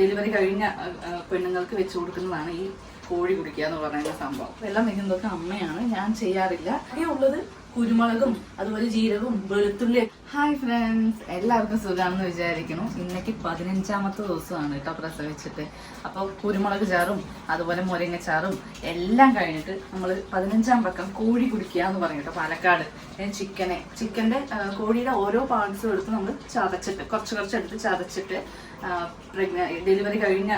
Delivery കഴിഞ്ഞ പെണ്ണുങ്ങൾക്ക് വെച്ച് കൊടുക്കുന്നതാണ് ഈ കോഴി കുടിക്കുക എന്ന് പറയുന്ന സംഭവം. വെള്ളം വെക്കുന്നതൊക്കെ അമ്മയാണ് ഞാൻ ചെയ്യാറില്ല. ഉള്ളത്? കുരുമുളകും അതുപോലെ ജീരകവും വെളുത്തുള്ളി ഹായ് ഫ്രണ്ട്സ് എല്ലാവർക്കും സുഖമാണെന്ന് വിചാരിക്കുന്നു. ഇന്നേക്ക് പതിനഞ്ചാമത്തെ ദിവസമാണ് കേട്ടോ പ്രസവിച്ചിട്ട്. അപ്പോൾ കുരുമുളക് ചാറും അതുപോലെ മുരിങ്ങ ചാറും എല്ലാം കഴിഞ്ഞിട്ട് നമ്മൾ പതിനഞ്ചാം പക്കം കോഴി കുടിക്കുക എന്ന് പറയും കേട്ടോ പാലക്കാട്. ചിക്കനെ. ചിക്കന്റെ കോഴിയുടെ ഓരോ പാർട്സും എടുത്ത് നമ്മൾ ചതച്ചിട്ട് കുറച്ച് കുറച്ച് എടുത്ത് ചതച്ചിട്ട് ഡെലിവറി കഴിഞ്ഞ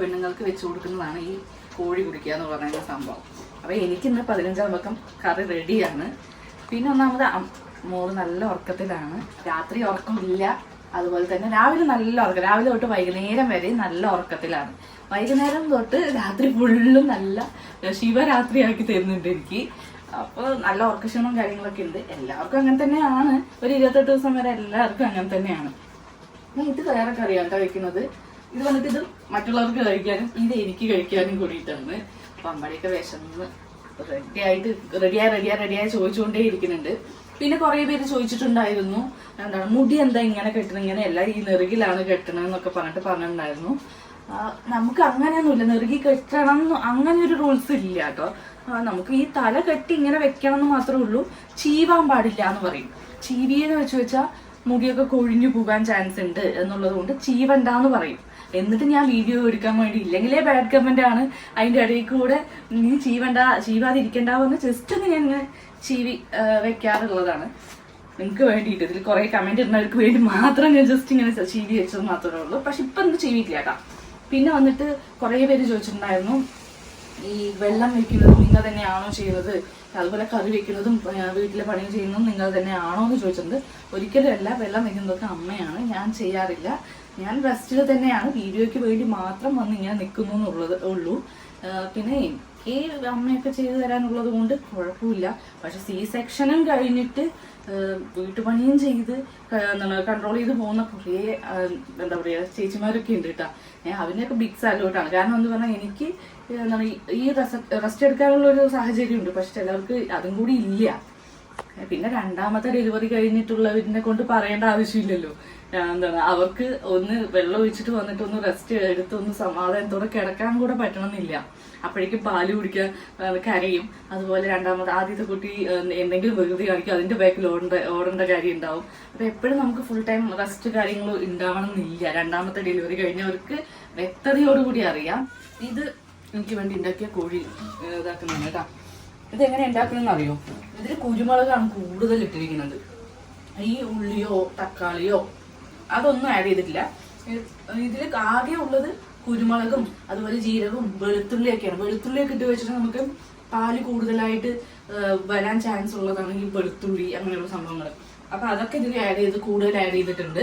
പെണ്ണുങ്ങൾക്ക് വെച്ച് കൊടുക്കുന്നതാണ് ഈ കോഴി കുടിക്കുക എന്ന് പറയുന്ന സംഭവം. അപ്പോൾ എനിക്കിന്ന് പതിനഞ്ചാം പക്കം കറി റെഡിയാണ് പിന്നെ ഒന്നാമത് മോൾ നല്ല ഉറക്കത്തിലാണ്. രാത്രി ഉറക്കമില്ല. അതുപോലെ തന്നെ രാവിലെ നല്ല ഉറക്കം. രാവിലെ തൊട്ട് വൈകുന്നേരം വരെ നല്ല ഉറക്കത്തിലാണ്. വൈകുന്നേരം തൊട്ട് രാത്രി ഫുള്ളും നല്ല ശിവരാത്രിയാക്കി തരുന്നുണ്ട് എനിക്ക്. അപ്പോൾ നല്ല ഉറക്കക്ഷണവും കാര്യങ്ങളൊക്കെ ഉണ്ട്. എല്ലാവർക്കും അങ്ങനെ തന്നെയാണ്. ഒരു ഇരുപത്തെട്ട് ദിവസം വരെ എല്ലാവർക്കും അങ്ങനെ തന്നെയാണ്. ഇത് വേറെ കറിയാണ് കഴിക്കുന്നത് ഇത് വന്നിട്ട് ഇത് മറ്റുള്ളവർക്ക് കഴിക്കാനും ഇത് എനിക്ക് കഴിക്കാനും കൂടിയിട്ടാണ്. പമ്പടിയൊക്കെ വിശന്ന് റെഡി ആയിട്ട് റെഡിയായി റെഡിയായി റെഡിയായി ചോദിച്ചുകൊണ്ടേ ഇരിക്കുന്നുണ്ട്. പിന്നെ കുറേ പേര് ചോദിച്ചിട്ടുണ്ടായിരുന്നു എന്താണ് മുടി എന്താ ഇങ്ങനെ കെട്ടണം ഇങ്ങനെ അല്ല ഈ നെറുകിലാണ് കെട്ടണം എന്നൊക്കെ പറഞ്ഞിട്ട് പറഞ്ഞിട്ടുണ്ടായിരുന്നു. നമുക്ക് അങ്ങനെയൊന്നുമില്ല നെറുകി കെട്ടണം അങ്ങനെ ഒരു റൂൾസ് ഇല്ല കേട്ടോ. നമുക്ക് ഈ തല കെട്ടി ഇങ്ങനെ വെക്കണം എന്ന് മാത്രമേ ഉള്ളൂ ചീവാൻ പാടില്ല എന്ന് പറയും. ചീവിയെന്ന് വെച്ച് വെച്ചാൽ മുടിയൊക്കെ കൊഴിഞ്ഞു പോകാൻ ചാൻസ് ഉണ്ട് എന്നുള്ളത് കൊണ്ട് ചീവണ്ടാന്ന് പറയും. എന്നിട്ട് ഞാൻ വീഡിയോ എടുക്കാൻ വേണ്ടി ഇല്ലെങ്കിലേ ബാഡ് കമന്റ് ആണ്. അതിന്റെ ഇടയിൽ കൂടെ നീ ചീവണ്ട ചീവാതിരിക്കണ്ടാവെന്ന് ജസ്റ്റ് ഒന്ന് ഞാൻ ചീവി വെക്കാറുള്ളതാണ്. നിങ്ങൾക്ക് വേണ്ടിയിട്ട് ഇതിൽ കുറെ കമന്റ് ഇടുന്നവർക്ക് വേണ്ടി മാത്രം ഞാൻ ജസ്റ്റ് ഇങ്ങനെ ചീവി വെച്ചത് മാത്രമേ ഉള്ളൂ. പക്ഷെ ഇപ്പൊ എന്ത് ചീവിയില്ല കേട്ടോ. പിന്നെ വന്നിട്ട് കുറെ പേര് ചോദിച്ചിട്ടുണ്ടായിരുന്നു ഈ വെള്ളം വെക്കുന്നതും നിങ്ങൾ തന്നെയാണോ ചെയ്യുന്നത്? അതുപോലെ കറി വെക്കുന്നതും വീട്ടിലെ പണി ചെയ്യുന്നതും നിങ്ങൾ തന്നെയാണോ എന്ന് ചോദിച്ചിട്ടുണ്ട്. ഒരിക്കലും അല്ല വെള്ളം വെക്കുന്നതൊക്കെ അമ്മയാണ്. ഞാൻ ചെയ്യാറില്ല. ഞാൻ റെസ്റ്റിൽ തന്നെയാണ്. വീഡിയോയ്ക്ക് വേണ്ടി മാത്രം വന്ന് ഇങ്ങനെ നിൽക്കുന്നു എന്നുള്ളത് ഉള്ളൂ. പിന്നെ ഈ അമ്മയൊക്കെ ചെയ്തു തരാനുള്ളത് കൊണ്ട് കുഴപ്പമില്ല. പക്ഷെ സി സെക്ഷനും കഴിഞ്ഞിട്ട് വീട്ടുപണിയും ചെയ്ത് കൺട്രോൾ ചെയ്ത് പോകുന്ന കുറേ എന്താ പറയുക ചേച്ചിമാരൊക്കെ ഉണ്ട് കേട്ടോ. ഏഹ് അവനെയൊക്കെ ബിഗ് സാലോട്ടാണ് കാരണം എന്ന് പറഞ്ഞാൽ എനിക്ക് ഈ- റെസ്റ്റ് എടുക്കാനുള്ള ഒരു സാഹചര്യം ഉണ്ട്. പക്ഷെ ചിലർക്ക് അതും കൂടി ഇല്ല. പിന്നെ രണ്ടാമത്തെ ഡെലിവറി കഴിഞ്ഞിട്ടുള്ളവരിനെ കൊണ്ട് പറയേണ്ട ആവശ്യമില്ലല്ലോ. എന്താണ് അവർക്ക് ഒന്ന് വെള്ളം ഒഴിച്ചിട്ട് വന്നിട്ട് ഒന്ന് റെസ്റ്റ് എടുത്ത് ഒന്ന് സമാധാനത്തോടെ കിടക്കാൻ കൂടെ പറ്റണമെന്നില്ല. അപ്പോഴേക്കും പാൽ കുടിക്കാൻ കരയും. അതുപോലെ രണ്ടാമത് ആദ്യത്തെ കുട്ടി എന്തെങ്കിലും വെറുതെ കാണിക്കും അതിന്റെ ബാക്കിൽ ഓടേണ്ട ഓടേണ്ട കാര്യം ഉണ്ടാവും. അപ്പൊ എപ്പോഴും നമുക്ക് ഫുൾ ടൈം റെസ്റ്റ് കാര്യങ്ങളും ഉണ്ടാവണം എന്നില്ല രണ്ടാമത്തെ ഡെലിവറി കഴിഞ്ഞവർക്ക് വ്യക്തതയോടുകൂടി അറിയാം. ഇത് എനിക്ക് വേണ്ടി ഉണ്ടാക്കിയ കോഴി ഇതാക്കുന്നുണ്ട് ഇതാക്കുന്നതാണ് കേട്ടോ ഇതെങ്ങനെ ഉണ്ടാക്കണമെന്ന് അറിയോ ഇതിൽ കുരുമുളകാണ് കൂടുതൽ ഇട്ടിരിക്കുന്നത്. ഈ ഉള്ളിയോ തക്കാളിയോ അതൊന്നും ആഡ് ചെയ്തിട്ടില്ല. ഇതിൽ ആകെ ഉള്ളത് കുരുമുളകും അതുപോലെ ജീരകവും വെളുത്തുള്ളിയൊക്കെയാണ്. വെളുത്തുള്ളിയൊക്കെ ഇട്ട് വെച്ചിട്ട് നമുക്ക് പാൽ കൂടുതലായിട്ട് വരാൻ ചാൻസ് ഉള്ളതാണ് ഈ വെളുത്തുള്ളി അങ്ങനെയുള്ള സംഭവങ്ങൾ അപ്പൊ അതൊക്കെ ഇതിൽ ആഡ് ചെയ്ത് കൂടുതൽ ആഡ് ചെയ്തിട്ടുണ്ട്.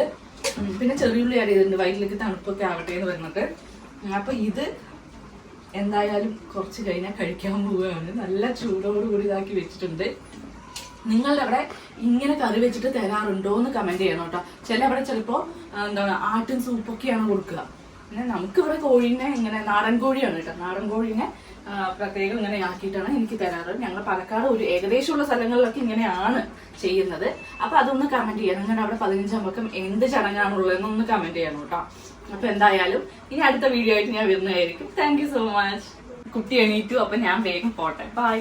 പിന്നെ ചെറിയുള്ളി ആഡ് ചെയ്തിട്ടുണ്ട്. വയറ്റിലേക്ക് തണുപ്പൊക്കെ ആവട്ടെ എന്ന് പറഞ്ഞിട്ട്. അപ്പൊ ഇത് എന്തായാലും കുറച്ച് കഴിഞ്ഞാൽ കഴിക്കാൻ പോവുകയാണ്. നല്ല ചൂടോടുകൂടി ഇതാക്കി വെച്ചിട്ടുണ്ട്. നിങ്ങളുടെ അവിടെ ഇങ്ങനെ കറി വെച്ചിട്ട് തരാറുണ്ടോ എന്ന് കമന്റ് ചെയ്യണം കേട്ടോ. ചില അവിടെ ചിലപ്പോ എന്താണ് ആട്ടും സൂപ്പൊക്കെയാണ് കൊടുക്കുക. പിന്നെ നമുക്ക് ഇവിടെ കോഴീനെ ഇങ്ങനെ നാടൻ കോഴിയാണ് കേട്ടോ. നാടൻ കോഴീനെ പ്രത്യേകം ഇങ്ങനെ ആക്കിയിട്ടാണ് എനിക്ക് തരാറ്. ഞങ്ങൾ പാലക്കാട് ഒരു ഏകദേശമുള്ള സ്ഥലങ്ങളിലൊക്കെ ഇങ്ങനെയാണ് ചെയ്യുന്നത്. അപ്പൊ അതൊന്ന് കമന്റ് ചെയ്യണം. നിങ്ങളുടെ അവിടെ പതിനഞ്ചാം പക്കം എന്ത് ചടങ്ങാണുള്ളതെന്നൊന്ന് കമന്റ് ചെയ്യണം കേട്ടോ. അപ്പൊ എന്തായാലും ഇനി അടുത്ത വീഡിയോ ആയിട്ട് ഞാൻ വരുന്നതായിരിക്കും. താങ്ക് സോ മച്ച് കുട്ടി എണീറ്റു അപ്പൊ ഞാൻ വേഗം പോട്ടെ. ബൈ